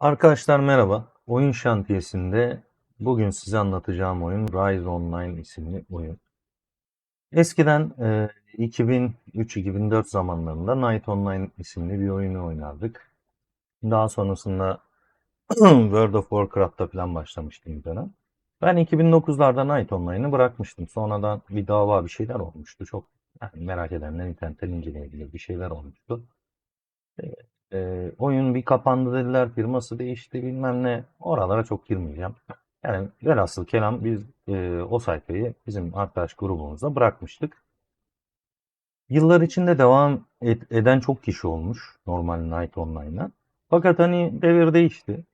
Arkadaşlar merhaba. Oyun şantiyesinde bugün size anlatacağım oyun Rise Online isimli oyun. Eskiden e, 2003-2004 zamanlarında Night Online isimli bir oyunu oynardık. Daha sonrasında World of Warcraft'ta falan başlamıştım bir dönem. Ben 2009'larda Night Online'ı bırakmıştım. Sonradan bir dava bir şeyler olmuştu. Çok yani merak edenler internetten inceleyebilir bir şeyler olmuştu. E, oyun bir kapandı dediler, firması değişti bilmem ne. Oralara çok girmeyeceğim. Yani velhasıl kelam biz e, o sayfayı bizim arkadaş grubumuzda bırakmıştık. Yıllar içinde devam et- eden çok kişi olmuş normal Night Online'a. Fakat hani devir değişti.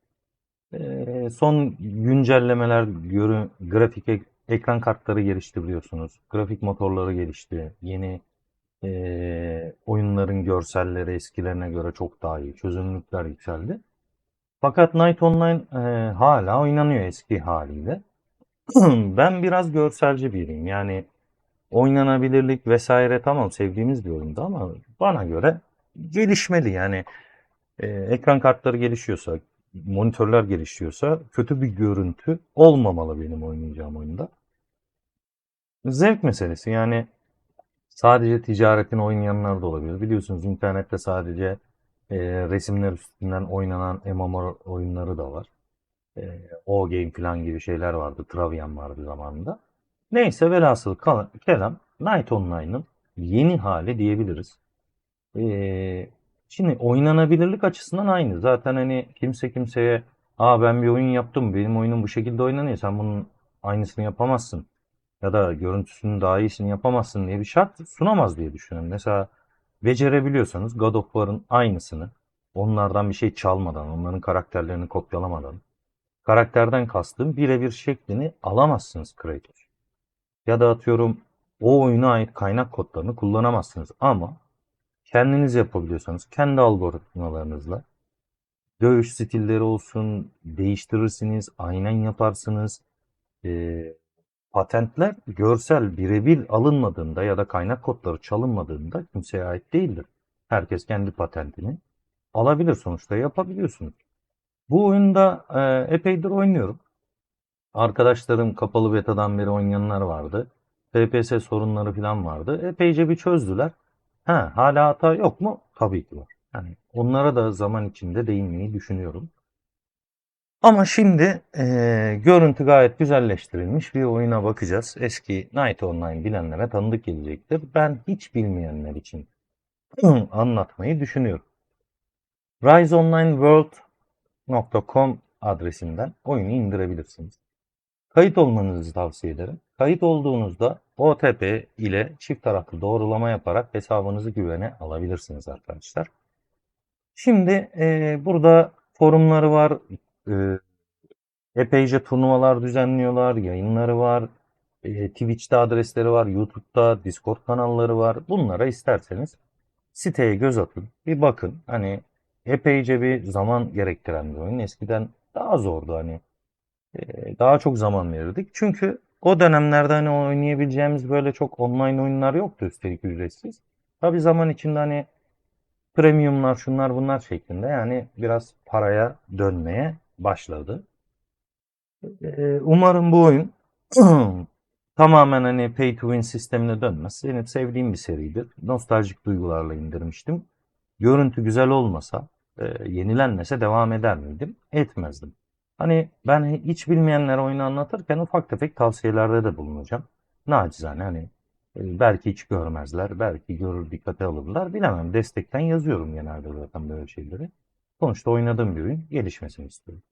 E, son güncellemeler, görü, grafik ek- ekran kartları gelişti biliyorsunuz. Grafik motorları gelişti. Yeni ee, oyunların görselleri eskilerine göre çok daha iyi. Çözünürlükler yükseldi. Fakat Night Online e, hala oynanıyor eski haliyle. ben biraz görselci biriyim. Yani oynanabilirlik vesaire tamam sevdiğimiz bir oyunda ama bana göre gelişmeli. Yani e, ekran kartları gelişiyorsa, monitörler gelişiyorsa kötü bir görüntü olmamalı benim oynayacağım oyunda. Zevk meselesi yani Sadece ticaretin oynayanlar da olabilir. Biliyorsunuz internette sadece e, resimler üstünden oynanan MMO oyunları da var. E, o game falan gibi şeyler vardı. Travian vardı zamanında. Neyse velhasıl kelam Night Online'ın yeni hali diyebiliriz. E, şimdi oynanabilirlik açısından aynı. Zaten hani kimse kimseye Aa ben bir oyun yaptım. Benim oyunum bu şekilde oynanıyor. Sen bunun aynısını yapamazsın ya da görüntüsünün daha iyisini yapamazsın diye bir şart sunamaz diye düşünüyorum. Mesela becerebiliyorsanız God of War'ın aynısını onlardan bir şey çalmadan, onların karakterlerini kopyalamadan, karakterden kastım birebir şeklini alamazsınız Kratos. Ya da atıyorum o oyuna ait kaynak kodlarını kullanamazsınız ama kendiniz yapabiliyorsanız kendi algoritmalarınızla dövüş stilleri olsun değiştirirsiniz, aynen yaparsınız. Ee, Patentler görsel birebir alınmadığında ya da kaynak kodları çalınmadığında kimseye ait değildir. Herkes kendi patentini alabilir sonuçta yapabiliyorsunuz. Bu oyunda e, epeydir oynuyorum. Arkadaşlarım kapalı betadan beri oynayanlar vardı. FPS sorunları falan vardı. Epeyce bir çözdüler. Ha, hala hata yok mu? Tabii ki var. Yani onlara da zaman içinde değinmeyi düşünüyorum. Ama şimdi eee, görüntü gayet güzelleştirilmiş bir oyuna bakacağız. Eski Night Online bilenlere tanıdık gelecektir. Ben hiç bilmeyenler için anlatmayı düşünüyorum. riseonlineworld.com adresinden oyunu indirebilirsiniz. Kayıt olmanızı tavsiye ederim. Kayıt olduğunuzda OTP ile çift taraflı doğrulama yaparak hesabınızı güvene alabilirsiniz arkadaşlar. Şimdi eee, burada forumları var, e, epeyce turnuvalar düzenliyorlar, yayınları var, e, Twitch'te adresleri var, YouTube'da Discord kanalları var. Bunlara isterseniz siteye göz atın, bir bakın. Hani epeyce bir zaman gerektiren bir oyun. Eskiden daha zordu hani. E, daha çok zaman verirdik. Çünkü o dönemlerde hani oynayabileceğimiz böyle çok online oyunlar yoktu üstelik ücretsiz. Tabi zaman içinde hani premiumlar şunlar bunlar şeklinde yani biraz paraya dönmeye başladı. Ee, Umarım bu oyun tamamen hani pay to win sistemine dönmez. Benim sevdiğim bir seridir. Nostaljik duygularla indirmiştim. Görüntü güzel olmasa, e, yenilenmese devam eder miydim? Etmezdim. Hani ben hiç bilmeyenlere oyunu anlatırken ufak tefek tavsiyelerde de bulunacağım. Nacizane hani e, belki hiç görmezler, belki görür dikkate alırlar. Bilemem. Destekten yazıyorum genelde zaten böyle şeyleri. Sonuçta oynadığım bir oyun gelişmesini istiyorum.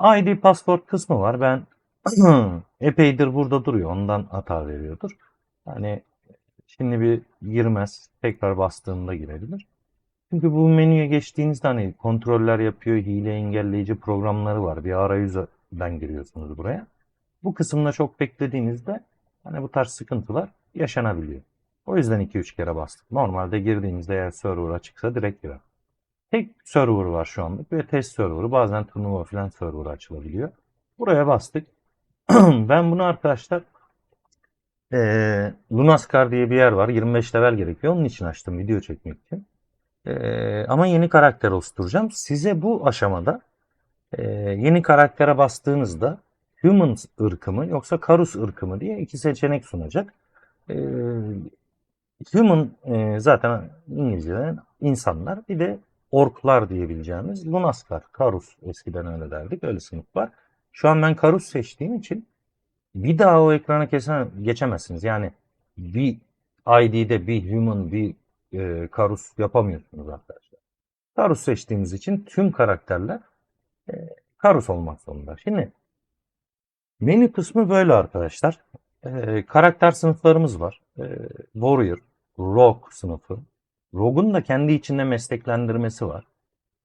ID passport kısmı var. Ben epeydir burada duruyor. Ondan hata veriyordur. Hani şimdi bir girmez. Tekrar bastığında girebilir. Çünkü bu menüye geçtiğinizde hani kontroller yapıyor, hile engelleyici programları var. Bir arayüzden giriyorsunuz buraya. Bu kısımda çok beklediğinizde hani bu tarz sıkıntılar yaşanabiliyor. O yüzden 2-3 kere bastık. Normalde girdiğinizde eğer server açıksa direkt girer. Tek server var şu anlık ve test serverı. Bazen turnuva falan server açılabiliyor. Buraya bastık. ben bunu arkadaşlar eee Lunaskar diye bir yer var. 25 level gerekiyor. Onun için açtım video çekmek için. Ee, ama yeni karakter oluşturacağım. Size bu aşamada e, yeni karaktere bastığınızda Human ırkı mı yoksa Karus ırkı mı diye iki seçenek sunacak. Ee, human e, zaten İngilizce'den insanlar bir de orklar diyebileceğimiz Lunaskar, Karus eskiden öyle derdik. Öyle sınıf var. Şu an ben Karus seçtiğim için bir daha o ekrana kesen, geçemezsiniz. Yani bir ID'de bir human, bir e, Karus yapamıyorsunuz arkadaşlar. Karus seçtiğimiz için tüm karakterler e, Karus olmak zorunda. Şimdi menü kısmı böyle arkadaşlar. E, karakter sınıflarımız var. E, Warrior, Rogue sınıfı. Rogue'un da kendi içinde mesleklendirmesi var.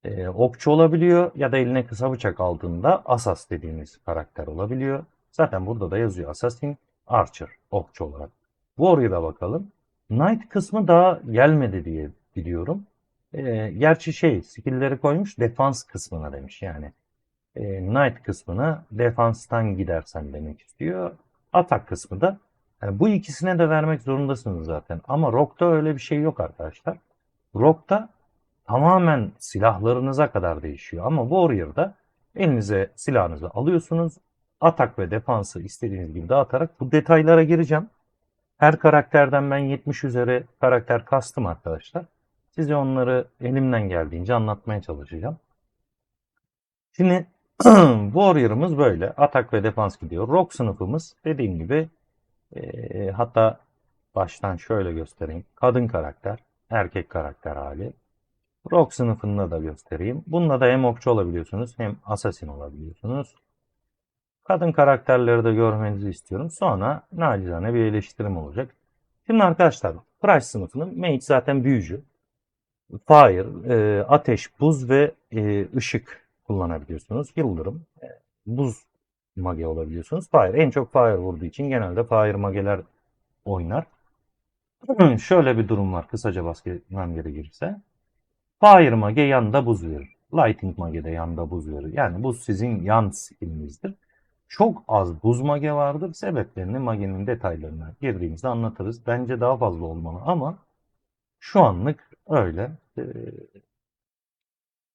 E, okçu olabiliyor ya da eline kısa bıçak aldığında Asas dediğimiz karakter olabiliyor. Zaten burada da yazıyor Assassin, Archer, okçu olarak. Warrior'a bakalım. Knight kısmı daha gelmedi diye biliyorum. E, gerçi şey skill'leri koymuş defans kısmına demiş yani. E, Knight kısmına defanstan gidersen demek istiyor. Atak kısmı da yani bu ikisine de vermek zorundasınız zaten. Ama Rock'ta öyle bir şey yok arkadaşlar. Rock'ta tamamen silahlarınıza kadar değişiyor. Ama Warrior'da elinize silahınızı alıyorsunuz. Atak ve defansı istediğiniz gibi dağıtarak bu detaylara gireceğim. Her karakterden ben 70 üzeri karakter kastım arkadaşlar. Size onları elimden geldiğince anlatmaya çalışacağım. Şimdi Warrior'ımız böyle. Atak ve defans gidiyor. Rock sınıfımız dediğim gibi e, hatta baştan şöyle göstereyim. Kadın karakter, erkek karakter hali. Rock sınıfında da göstereyim. Bunda da hem okçu olabiliyorsunuz hem assassin olabiliyorsunuz. Kadın karakterleri de görmenizi istiyorum. Sonra nacizane bir eleştirim olacak. Şimdi arkadaşlar Price sınıfının mage zaten büyücü. Fire, e, ateş, buz ve e, ışık kullanabiliyorsunuz. Yıldırım, e, buz mage olabiliyorsunuz. Fire en çok fire vurduğu için genelde fire mageler oynar. Şöyle bir durum var kısaca bahsetmem gerekirse. Fire mage yanda buz verir. Lighting mage de yanda buz verir. Yani buz sizin yan skillinizdir. Çok az buz mage vardır. Sebeplerini magenin detaylarına girdiğimizde anlatırız. Bence daha fazla olmalı ama şu anlık öyle. Ee,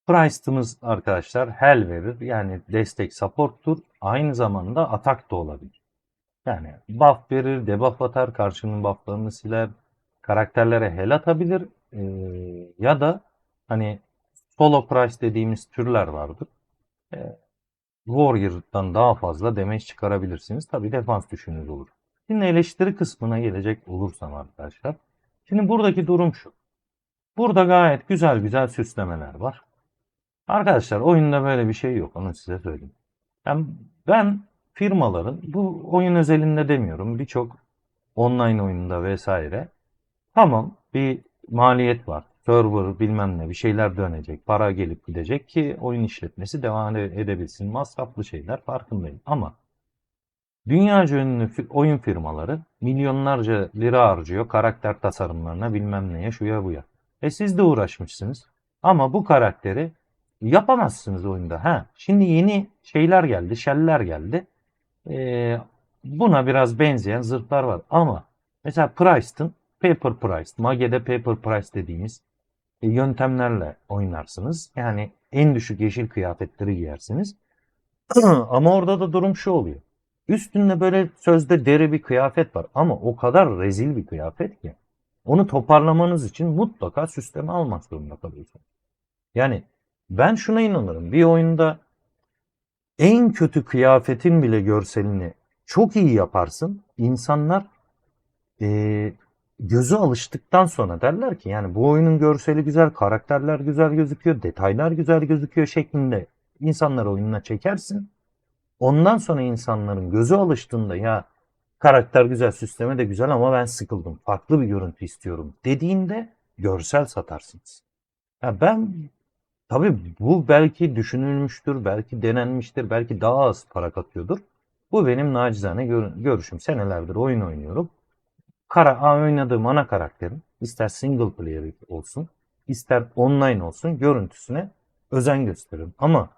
Price'ımız arkadaşlar hell verir. Yani destek support'tur. Aynı zamanda atak da olabilir. Yani buff verir, debuff atar, karşının bufflarını siler. Karakterlere hell atabilir. Ee, ya da hani solo price dediğimiz türler vardır. Ee, Warrior'dan daha fazla damage çıkarabilirsiniz. Tabi defans düşünüz olur. Şimdi eleştiri kısmına gelecek olursam arkadaşlar. Şimdi buradaki durum şu. Burada gayet güzel güzel süslemeler var. Arkadaşlar oyunda böyle bir şey yok. Onu size söyleyeyim. Yani ben firmaların bu oyun özelinde demiyorum. Birçok online oyunda vesaire. Tamam bir maliyet var. Server bilmem ne bir şeyler dönecek. Para gelip gidecek ki oyun işletmesi devam edebilsin. Masraflı şeyler farkındayım. Ama dünyaca ünlü oyun firmaları milyonlarca lira harcıyor karakter tasarımlarına bilmem neye şuya buya. E siz de uğraşmışsınız. Ama bu karakteri yapamazsınız oyunda. Ha, şimdi yeni şeyler geldi, şeller geldi. Ee, buna biraz benzeyen zırhlar var. Ama mesela Price'ın Paper Price, Mage'de Paper Price dediğimiz e, yöntemlerle oynarsınız. Yani en düşük yeşil kıyafetleri giyersiniz. ama orada da durum şu oluyor. Üstünde böyle sözde deri bir kıyafet var ama o kadar rezil bir kıyafet ki onu toparlamanız için mutlaka süsleme almak zorunda kalıyorsunuz. Yani ben şuna inanırım. Bir oyunda en kötü kıyafetin bile görselini çok iyi yaparsın. İnsanlar e, gözü alıştıktan sonra derler ki yani bu oyunun görseli güzel, karakterler güzel gözüküyor, detaylar güzel gözüküyor şeklinde insanları oyununa çekersin. Ondan sonra insanların gözü alıştığında ya karakter güzel, süsleme de güzel ama ben sıkıldım, farklı bir görüntü istiyorum dediğinde görsel satarsınız. Ya ben tabii bu belki düşünülmüştür, belki denenmiştir, belki daha az para katıyordur. Bu benim nacizane görüşüm. Senelerdir oyun oynuyorum kara oynadığım ana karakterin ister single player olsun ister online olsun görüntüsüne özen gösteririm. Ama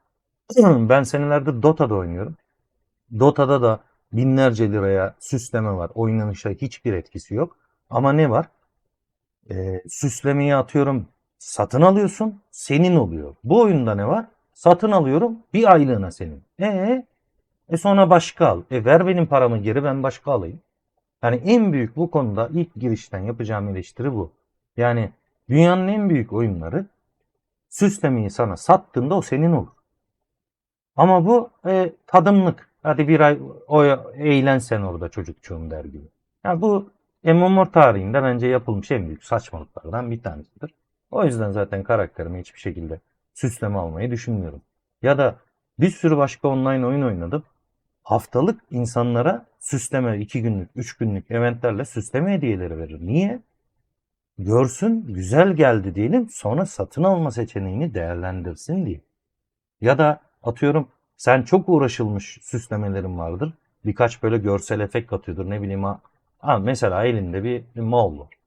ben senelerdir Dota'da oynuyorum. Dota'da da binlerce liraya süsleme var. Oynanışa hiçbir etkisi yok. Ama ne var? Ee, süslemeyi atıyorum satın alıyorsun, senin oluyor. Bu oyunda ne var? Satın alıyorum, bir aylığına senin. E e sonra başka al. E ver benim paramı geri ben başka alayım. Yani en büyük bu konuda ilk girişten yapacağım eleştiri bu. Yani dünyanın en büyük oyunları süslemeyi sana sattığında o senin olur. Ama bu e, tadımlık. Hadi bir ay o eğlen sen orada çocukçuğum der gibi. Yani bu MMO tarihinde bence yapılmış en büyük saçmalıklardan bir tanesidir. O yüzden zaten karakterimi hiçbir şekilde süsleme almayı düşünmüyorum. Ya da bir sürü başka online oyun oynadım. Haftalık insanlara süsleme, 2 günlük, 3 günlük eventlerle süsleme hediyeleri verir. Niye? Görsün, güzel geldi diyelim, sonra satın alma seçeneğini değerlendirsin diye. Ya da atıyorum sen çok uğraşılmış süslemelerin vardır. Birkaç böyle görsel efekt katıyordur ne bileyim ha. mesela elinde bir, bir mal var.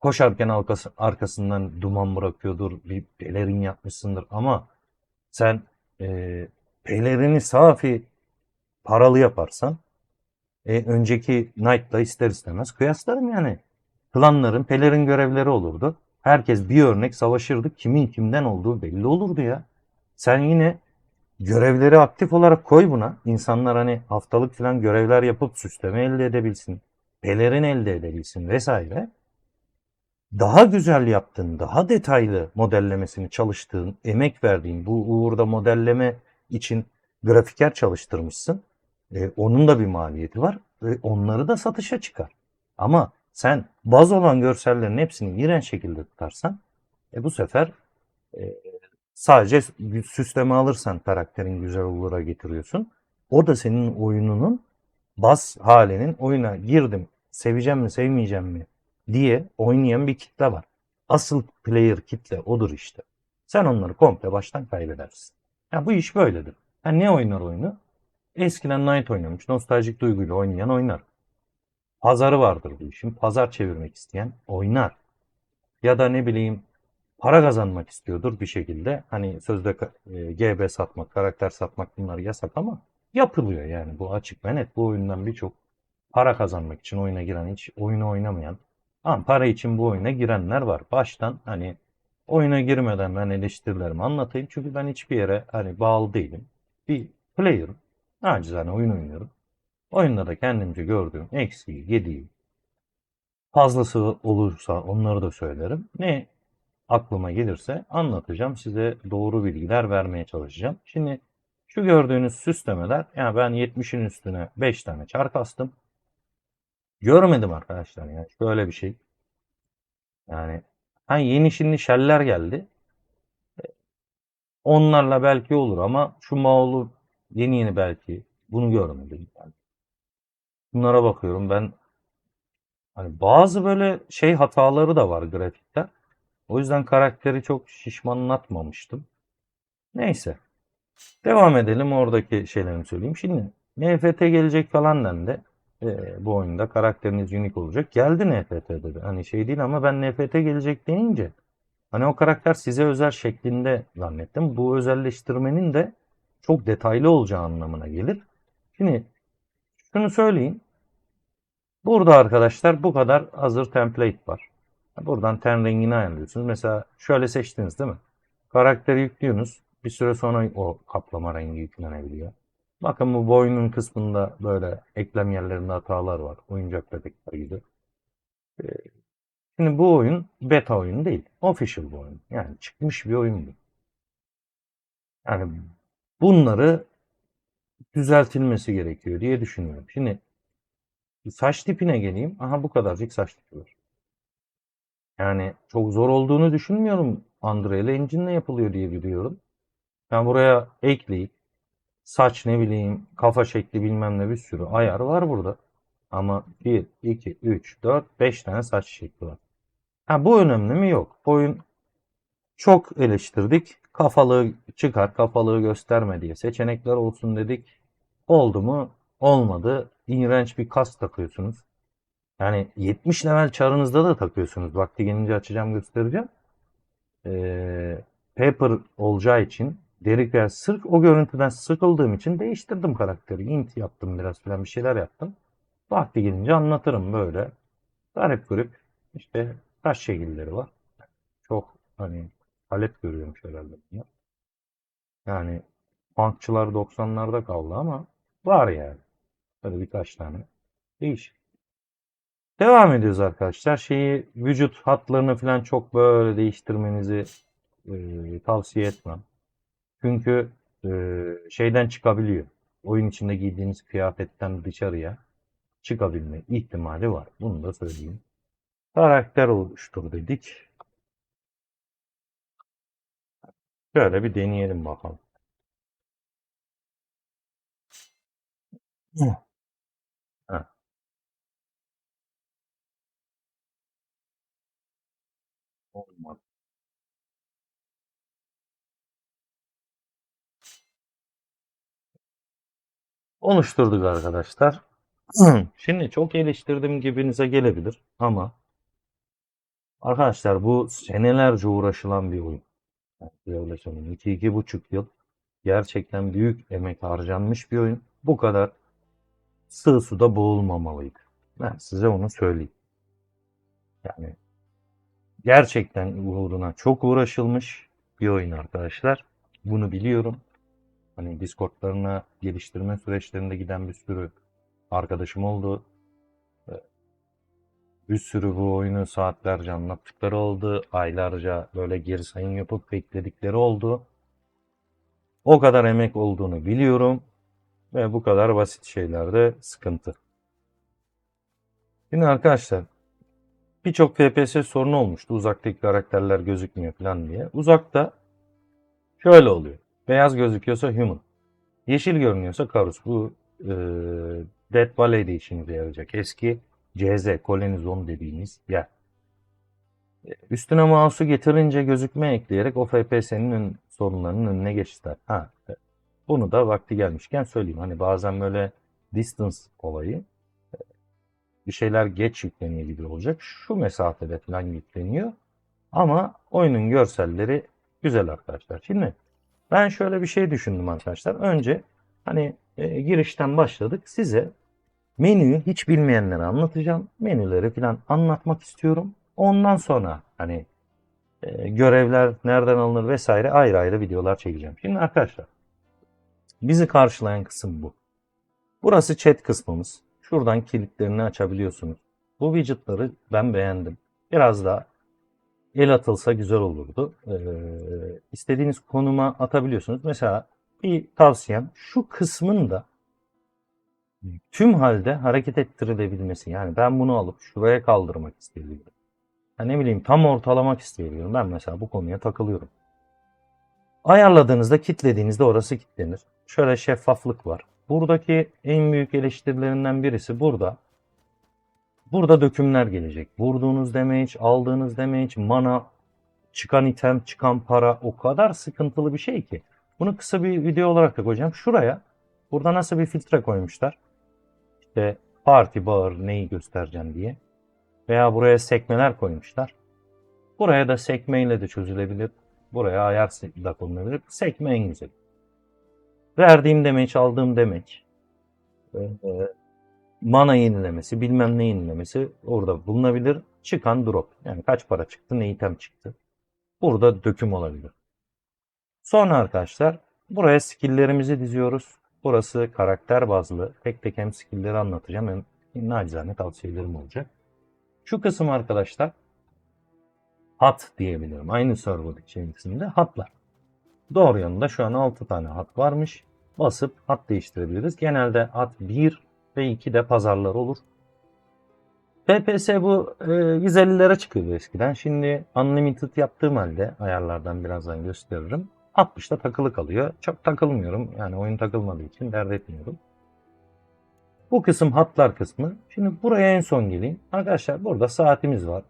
Koşarken arkası, arkasından duman bırakıyordur. Bir pelerin yapmışsındır ama sen e, pelerini safi paralı yaparsan e, önceki Knight'la ister istemez kıyaslarım yani. Klanların pelerin görevleri olurdu. Herkes bir örnek savaşırdı. Kimin kimden olduğu belli olurdu ya. Sen yine görevleri aktif olarak koy buna. İnsanlar hani haftalık falan görevler yapıp süsleme elde edebilsin. Pelerin elde edebilsin vesaire. Daha güzel yaptığın, daha detaylı modellemesini çalıştığın, emek verdiğin, bu uğurda modelleme için grafiker çalıştırmışsın. E, onun da bir maliyeti var. E, onları da satışa çıkar. Ama sen baz olan görsellerin hepsini iğrenç şekilde tutarsan e, bu sefer e, sadece süsleme alırsan karakterin güzel olura getiriyorsun. O da senin oyununun baz halinin oyuna girdim seveceğim mi sevmeyeceğim mi diye oynayan bir kitle var. Asıl player kitle odur işte. Sen onları komple baştan kaybedersin. Ya bu iş böyledir. Ha ne oynar oyunu? Eskiden Knight oynamış, nostaljik duyguyla oynayan oynar. Pazarı vardır bu işin. Pazar çevirmek isteyen oynar. Ya da ne bileyim para kazanmak istiyordur bir şekilde. Hani sözde e, GB satmak, karakter satmak bunlar yasak ama yapılıyor yani. Bu açık ve net. Bu oyundan birçok para kazanmak için oyuna giren, hiç oyunu oynamayan ama para için bu oyuna girenler var. Baştan hani oyuna girmeden ben eleştirilerimi anlatayım. Çünkü ben hiçbir yere hani bağlı değilim. Bir player'ım. Nacizane oyun oynuyorum. Oyunda da kendimce gördüğüm eksiği, gediği, fazlası olursa onları da söylerim. Ne aklıma gelirse anlatacağım. Size doğru bilgiler vermeye çalışacağım. Şimdi şu gördüğünüz süslemeler, yani ben 70'in üstüne 5 tane çark astım. Görmedim arkadaşlar yani şöyle bir şey. Yani hani yeni şimdi şeller geldi. Onlarla belki olur ama şu Mao'lu yeni yeni belki bunu görmedim. Yani bunlara bakıyorum ben hani bazı böyle şey hataları da var grafikte. O yüzden karakteri çok şişmanlatmamıştım. Neyse. Devam edelim oradaki şeylerimi söyleyeyim. Şimdi NFT gelecek falan dendi e, bu oyunda karakteriniz unik olacak. Geldi NFT dedi. Hani şey değil ama ben NFT gelecek deyince hani o karakter size özel şeklinde zannettim. Bu özelleştirmenin de çok detaylı olacağı anlamına gelir. Şimdi şunu söyleyeyim. Burada arkadaşlar bu kadar hazır template var. Buradan ten rengini ayarlıyorsunuz. Mesela şöyle seçtiniz değil mi? Karakteri yüklüyorsunuz. Bir süre sonra o kaplama rengi yüklenebiliyor. Bakın bu boynun kısmında böyle eklem yerlerinde hatalar var. Oyuncak bebekler gibi. Ee, şimdi bu oyun beta oyun değil. Official bu oyun. Yani çıkmış bir oyun bu. Yani bunları düzeltilmesi gerekiyor diye düşünüyorum. Şimdi saç tipine geleyim. Aha bu kadarcık saç tipi var. Yani çok zor olduğunu düşünmüyorum. Unreal Engine'le yapılıyor diye biliyorum. Ben buraya ekleyip saç ne bileyim kafa şekli bilmem ne bir sürü ayar var burada. Ama 1, 2, 3, 4, 5 tane saç şekli var. Ha, bu önemli mi? Yok. Oyun çok eleştirdik. Kafalığı çıkar, kafalığı gösterme diye seçenekler olsun dedik. Oldu mu? Olmadı. İğrenç bir kas takıyorsunuz. Yani 70 level çarınızda da takıyorsunuz. Vakti gelince açacağım göstereceğim. Ee, paper olacağı için Derik yani sırf o görüntüden sıkıldığım için değiştirdim karakteri. Int yaptım biraz falan bir şeyler yaptım. Vakti gelince anlatırım böyle. Garip garip işte kaç şekilleri var. Çok Hani palet görüyormuş herhalde. Yani punkçılar 90'larda kaldı ama var yani. Böyle birkaç tane. Değişik. Devam ediyoruz arkadaşlar. Şeyi vücut hatlarını falan çok böyle değiştirmenizi e, tavsiye etmem. Çünkü e, şeyden çıkabiliyor. Oyun içinde giydiğiniz kıyafetten dışarıya çıkabilme ihtimali var. Bunu da söyleyeyim. Karakter oluştur dedik. Şöyle bir deneyelim bakalım. Olmadı. Oluşturduk arkadaşlar. Şimdi çok eleştirdiğim gibinize gelebilir ama arkadaşlar bu senelerce uğraşılan bir oyun. Yani öyle söyleyeyim. 2-2,5 yıl gerçekten büyük emek harcanmış bir oyun. Bu kadar sığ suda boğulmamalıydı. Ben size onu söyleyeyim. Yani gerçekten uğruna çok uğraşılmış bir oyun arkadaşlar. Bunu biliyorum. Hani Discord'larına geliştirme süreçlerinde giden bir sürü arkadaşım oldu. Bir sürü bu oyunu saatlerce anlattıkları oldu. Aylarca böyle geri sayım yapıp bekledikleri oldu. O kadar emek olduğunu biliyorum. Ve bu kadar basit şeylerde sıkıntı. Şimdi arkadaşlar birçok FPS sorunu olmuştu. Uzaktaki karakterler gözükmüyor falan diye. Uzakta şöyle oluyor. Beyaz gözüküyorsa human. Yeşil görünüyorsa Karus. Bu e, Dead Valley'de işimize yarayacak. Eski CZ, Colony Zone dediğimiz yer. E, Üstüne mouse'u getirince gözükme ekleyerek o FPS'nin sorunlarının önüne geçtiler. Ha, e, bunu da vakti gelmişken söyleyeyim. Hani bazen böyle distance olayı e, bir şeyler geç yüklenebilir olacak. Şu mesafede falan yükleniyor. Ama oyunun görselleri güzel arkadaşlar. Şimdi ben şöyle bir şey düşündüm arkadaşlar. Önce hani e, girişten başladık. Size menüyü hiç bilmeyenlere anlatacağım. Menüleri falan anlatmak istiyorum. Ondan sonra hani e, görevler nereden alınır vesaire ayrı ayrı videolar çekeceğim. Şimdi arkadaşlar bizi karşılayan kısım bu. Burası chat kısmımız. Şuradan kilitlerini açabiliyorsunuz. Bu widgetları ben beğendim. Biraz daha el atılsa güzel olurdu. Ee, istediğiniz konuma atabiliyorsunuz. Mesela bir tavsiyem şu kısmın da tüm halde hareket ettirilebilmesi. Yani ben bunu alıp şuraya kaldırmak istiyorum. Yani ne bileyim tam ortalamak istiyorum. Ben mesela bu konuya takılıyorum. Ayarladığınızda, kitlediğinizde orası kilitlenir. Şöyle şeffaflık var. Buradaki en büyük eleştirilerinden birisi burada. Burada dökümler gelecek. Vurduğunuz damage, aldığınız damage, mana, çıkan item, çıkan para o kadar sıkıntılı bir şey ki. Bunu kısa bir video olarak da koyacağım. Şuraya burada nasıl bir filtre koymuşlar. İşte parti, bağır, neyi göstereceğim diye. Veya buraya sekmeler koymuşlar. Buraya da sekmeyle de çözülebilir. Buraya ayar da konulabilir. Sekme en güzel. Verdiğim demeç, aldığım demeç. Ee, mana yenilemesi, bilmem ne yenilemesi orada bulunabilir. Çıkan drop. Yani kaç para çıktı, ne item çıktı. Burada döküm olabilir. Sonra arkadaşlar buraya skill'lerimizi diziyoruz. Burası karakter bazlı. Tek tek hem skill'leri anlatacağım hem nacizane tavsiyelerim olacak. Şu kısım arkadaşlar hat diyebilirim. Aynı server içerisinde hatlar. Doğru yanında şu an 6 tane hat varmış. Basıp hat değiştirebiliriz. Genelde hat 1 ve 2 de pazarlar olur. PPS bu e, 150'lere çıkıyordu eskiden. Şimdi unlimited yaptığım halde ayarlardan birazdan gösteririm. 60'da takılı kalıyor. Çok takılmıyorum. Yani oyun takılmadığı için dert etmiyorum. Bu kısım hatlar kısmı. Şimdi buraya en son geleyim. Arkadaşlar burada saatimiz var.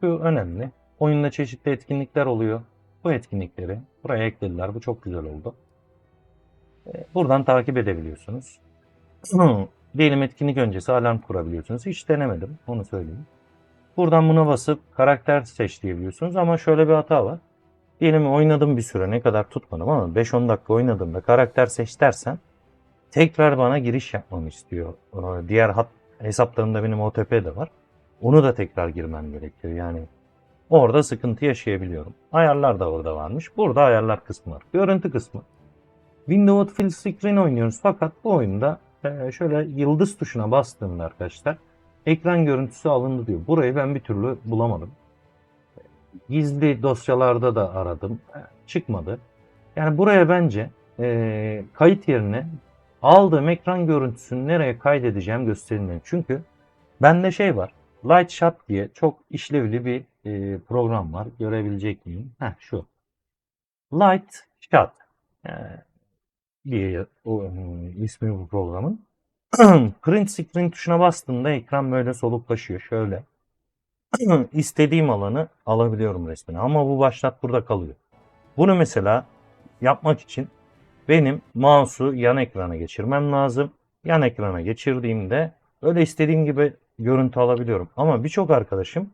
Şu önemli. Oyunda çeşitli etkinlikler oluyor. Bu etkinlikleri buraya eklediler. Bu çok güzel oldu. Buradan takip edebiliyorsunuz. Diyelim etkinlik öncesi alarm kurabiliyorsunuz. Hiç denemedim. Onu söyleyeyim. Buradan buna basıp karakter seç diyebiliyorsunuz. Ama şöyle bir hata var. Diyelim oynadım bir süre ne kadar tutmadım ama 5-10 dakika oynadığımda karakter seç dersen tekrar bana giriş yapmamı istiyor. Diğer hat hesaplarımda benim OTP de var. Onu da tekrar girmem gerekiyor. Yani orada sıkıntı yaşayabiliyorum. Ayarlar da orada varmış. Burada ayarlar kısmı var. Görüntü kısmı. Windows Full Screen oynuyoruz fakat bu oyunda şöyle yıldız tuşuna bastığımda arkadaşlar ekran görüntüsü alındı diyor. Burayı ben bir türlü bulamadım. Gizli dosyalarda da aradım. E, Çıkmadı. Yani buraya bence e, kayıt yerine aldığım ekran görüntüsünü nereye kaydedeceğim gösterilmiyor. Çünkü bende şey var. Light Shot diye çok işlevli bir e, program var. Görebilecek miyim? Heh, şu. Light Shot e, diye o, e, ismi bu programın. Print screen tuşuna bastığımda ekran böyle soluklaşıyor. Şöyle. İstediğim alanı alabiliyorum resmini. Ama bu başlat burada kalıyor. Bunu mesela yapmak için benim mouse'u yan ekrana geçirmem lazım. Yan ekrana geçirdiğimde öyle istediğim gibi görüntü alabiliyorum. Ama birçok arkadaşım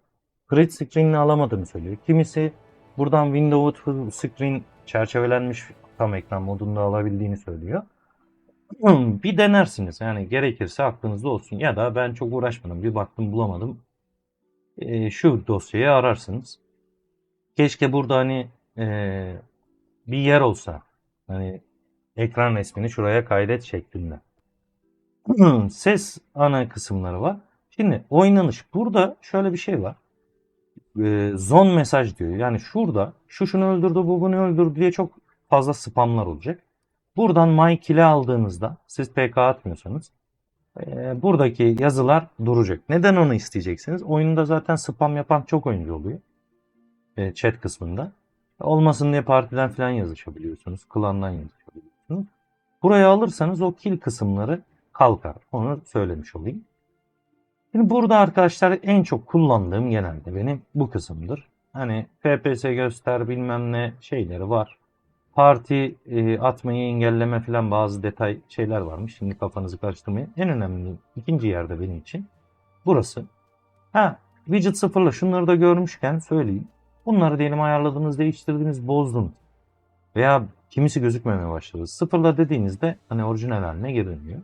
print screen'ini alamadığını söylüyor. Kimisi buradan Windows Full Screen çerçevelenmiş tam ekran modunda alabildiğini söylüyor. Bir denersiniz yani gerekirse aklınızda olsun ya da ben çok uğraşmadım bir baktım bulamadım Ee, şu dosyayı ararsınız. Keşke burada hani ee, bir yer olsa hani ekran resmini şuraya kaydet şeklinde. Ses ana kısımları var. Şimdi oynanış. Burada şöyle bir şey var. Ee, zone mesaj diyor. Yani şurada şu şunu öldürdü bu bunu öldürdü diye çok fazla spamlar olacak. Buradan my kill'i aldığınızda siz PK atmıyorsanız e, buradaki yazılar duracak. Neden onu isteyeceksiniz? Oyunda zaten spam yapan çok oyuncu oluyor. E, chat kısmında. Olmasın diye partiden falan yazışabiliyorsunuz. Klandan yazışabiliyorsunuz. Buraya alırsanız o kill kısımları kalkar. Onu söylemiş olayım. Şimdi burada arkadaşlar en çok kullandığım genelde benim bu kısımdır. Hani FPS göster bilmem ne şeyleri var. Parti e, atmayı engelleme falan bazı detay şeyler varmış. Şimdi kafanızı karıştırmayın. En önemli ikinci yerde benim için burası. Ha widget sıfırla şunları da görmüşken söyleyeyim. Bunları diyelim ayarladınız, değiştirdiniz, bozdunuz. Veya kimisi gözükmemeye başladı. Sıfırla dediğinizde hani orijinal haline geri dönüyor.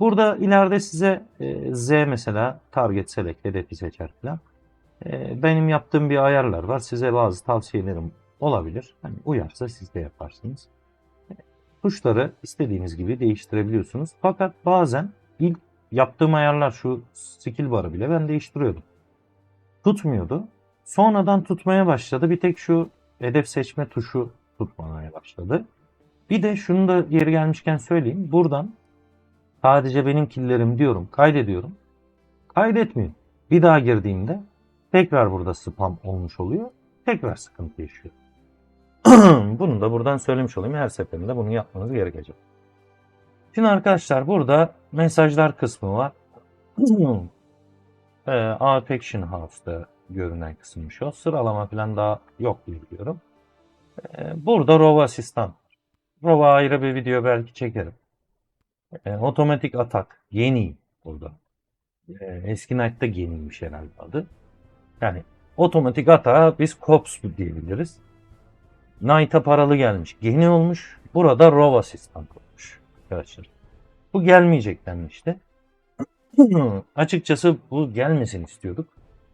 Burada ileride size e, Z mesela target select hedefi seçer falan. E, benim yaptığım bir ayarlar var. Size bazı tavsiyelerim olabilir. Hani uyarsa siz de yaparsınız. Tuşları istediğiniz gibi değiştirebiliyorsunuz. Fakat bazen ilk yaptığım ayarlar şu skill barı bile ben değiştiriyordum. Tutmuyordu. Sonradan tutmaya başladı. Bir tek şu hedef seçme tuşu tutmamaya başladı. Bir de şunu da yeri gelmişken söyleyeyim. Buradan sadece benim killerim diyorum. Kaydediyorum. Kaydetmiyor. Bir daha girdiğimde tekrar burada spam olmuş oluyor. Tekrar sıkıntı yaşıyor. bunu da buradan söylemiş olayım. Her seferinde bunu yapmanız gerekecek. Şimdi arkadaşlar burada mesajlar kısmı var. e, Affection House'da görünen kısımmış o. Sıralama falan daha yok diye biliyorum. E, burada Rova Asistan. Rova ayrı bir video belki çekerim. E, otomatik atak. Yeni burada. E, eski Knight'ta yeniymiş herhalde adı. Yani otomatik atağa biz Cops diyebiliriz. Knight'a paralı gelmiş. Yeni olmuş. Burada Rova Asistan olmuş. Arkadaşlar. Bu gelmeyecek denmişti. Açıkçası bu gelmesin istiyorduk.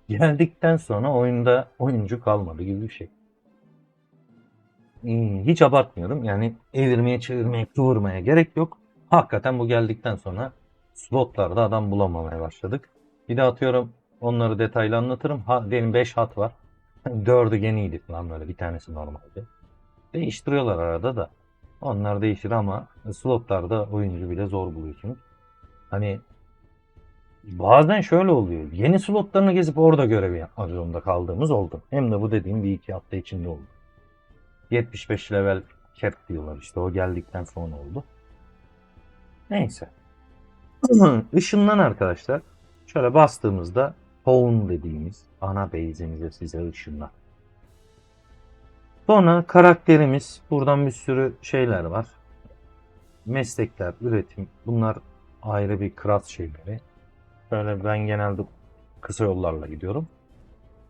Geldikten sonra oyunda oyuncu kalmadı gibi bir şey. Hiç abartmıyorum. Yani evirmeye, çevirmeye, kıvırmaya gerek yok. Hakikaten bu geldikten sonra slotlarda adam bulamamaya başladık. Bir de atıyorum onları detaylı anlatırım. Ha, benim 5 hat var. 4'ü yeniydi falan böyle. Bir tanesi normaldi. Değiştiriyorlar arada da. Onlar değişir ama slotlarda oyuncu bile zor buluyorsunuz. Hani bazen şöyle oluyor. Yeni slotlarını gezip orada görev yapmak zorunda kaldığımız oldu. Hem de bu dediğim bir iki hafta içinde oldu. 75 level cap diyorlar işte o geldikten sonra oldu. Neyse. Işınlan arkadaşlar. Şöyle bastığımızda home dediğimiz ana base'imize size ışınlan. Sonra karakterimiz. Buradan bir sürü şeyler var. Meslekler, üretim. Bunlar ayrı bir craft şeyleri. Böyle ben genelde kısa yollarla gidiyorum.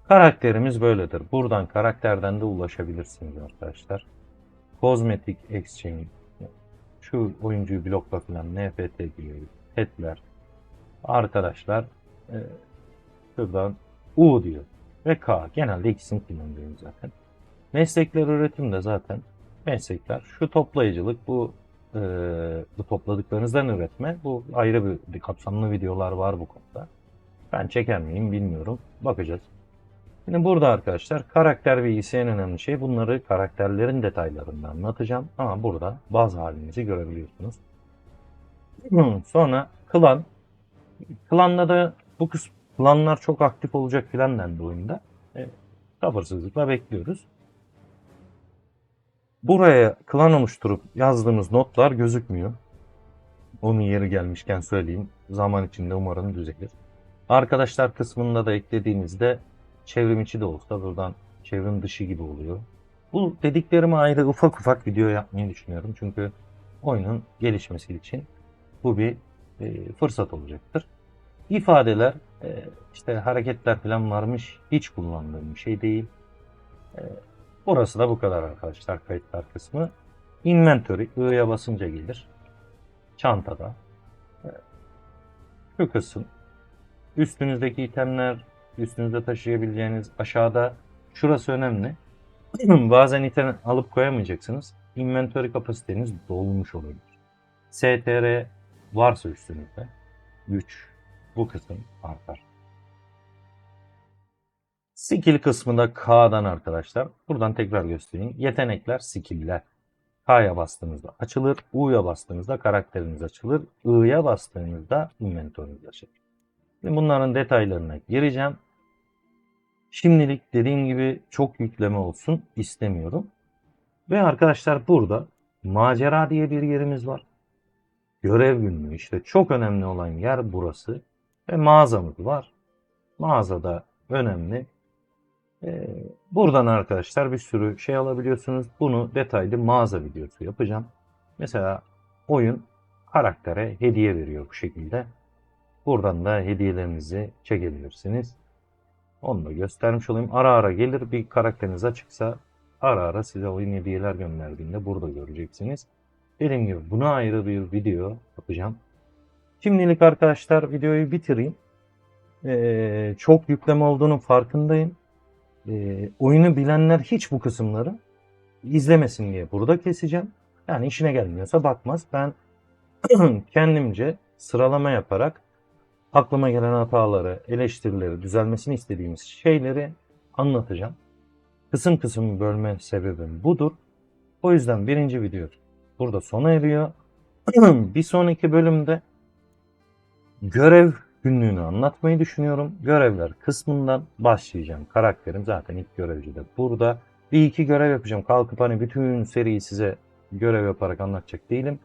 Karakterimiz böyledir. Buradan karakterden de ulaşabilirsiniz arkadaşlar. Kozmetik Exchange. Şu oyuncuyu blokla falan NFT gibi. Petler. Arkadaşlar e, şuradan U diyor. ve K. Genelde ikisini kullanıyorum zaten. Meslekler üretimde zaten meslekler şu toplayıcılık bu e, bu topladıklarınızdan üretme bu ayrı bir, bir kapsamlı videolar var bu konuda. Ben çeker miyim bilmiyorum. Bakacağız. Şimdi burada arkadaşlar karakter bilgisi en önemli şey. Bunları karakterlerin detaylarında anlatacağım. Ama burada bazı halinizi görebiliyorsunuz. Hmm, Sonra klan. Klanla da bu kısım klanlar çok aktif olacak filan dendi oyunda. E, sabırsızlıkla bekliyoruz. Buraya klan oluşturup yazdığımız notlar gözükmüyor. Onun yeri gelmişken söyleyeyim. Zaman içinde umarım düzelir. Arkadaşlar kısmında da eklediğinizde çevrim içi de olsa buradan çevrim dışı gibi oluyor. Bu dediklerime ayrı ufak ufak video yapmayı düşünüyorum. Çünkü oyunun gelişmesi için bu bir e, fırsat olacaktır. İfadeler, e, işte hareketler falan varmış. Hiç kullandığım bir şey değil. E, burası da bu kadar arkadaşlar kayıtlar kısmı. Inventory I'ya basınca gelir. Çantada. E, şu kısım. Üstünüzdeki itemler, üstünüzde taşıyabileceğiniz aşağıda şurası önemli. Bazen item alıp koyamayacaksınız. Inventory kapasiteniz dolmuş olabilir. STR varsa üstünüzde güç bu kısım artar. Skill kısmında K'dan arkadaşlar. Buradan tekrar göstereyim. Yetenekler, skill'ler. K'ya bastığınızda açılır. U'ya bastığınızda karakteriniz açılır. I'ya bastığınızda inventory'niz açılır. Şimdi bunların detaylarına gireceğim. Şimdilik dediğim gibi çok yükleme olsun istemiyorum. Ve arkadaşlar burada macera diye bir yerimiz var. Görev günlüğü işte çok önemli olan yer burası. Ve mağazamız var. Mağazada önemli. Ee, buradan arkadaşlar bir sürü şey alabiliyorsunuz. Bunu detaylı mağaza videosu yapacağım. Mesela oyun karaktere hediye veriyor bu şekilde. Buradan da hediyelerinizi çekebilirsiniz. Onu da göstermiş olayım. Ara ara gelir bir karakteriniz açıksa ara ara size oyun hediyeler gönderdiğinde burada göreceksiniz. Dediğim gibi buna ayrı bir video yapacağım. Şimdilik arkadaşlar videoyu bitireyim. Ee, çok yükleme olduğunun farkındayım. Ee, oyunu bilenler hiç bu kısımları izlemesin diye burada keseceğim. Yani işine gelmiyorsa bakmaz. Ben kendimce sıralama yaparak aklıma gelen hataları, eleştirileri, düzelmesini istediğimiz şeyleri anlatacağım. Kısım kısım bölme sebebim budur. O yüzden birinci video burada sona eriyor. bir sonraki bölümde görev günlüğünü anlatmayı düşünüyorum. Görevler kısmından başlayacağım. Karakterim zaten ilk görevci de burada. Bir iki görev yapacağım. Kalkıp hani bütün seriyi size görev yaparak anlatacak değilim.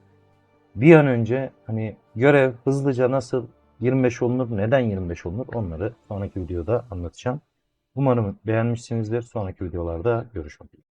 Bir an önce hani görev hızlıca nasıl 25 olunur, neden 25 olunur onları sonraki videoda anlatacağım. Umarım beğenmişsinizdir. Sonraki videolarda görüşmek üzere.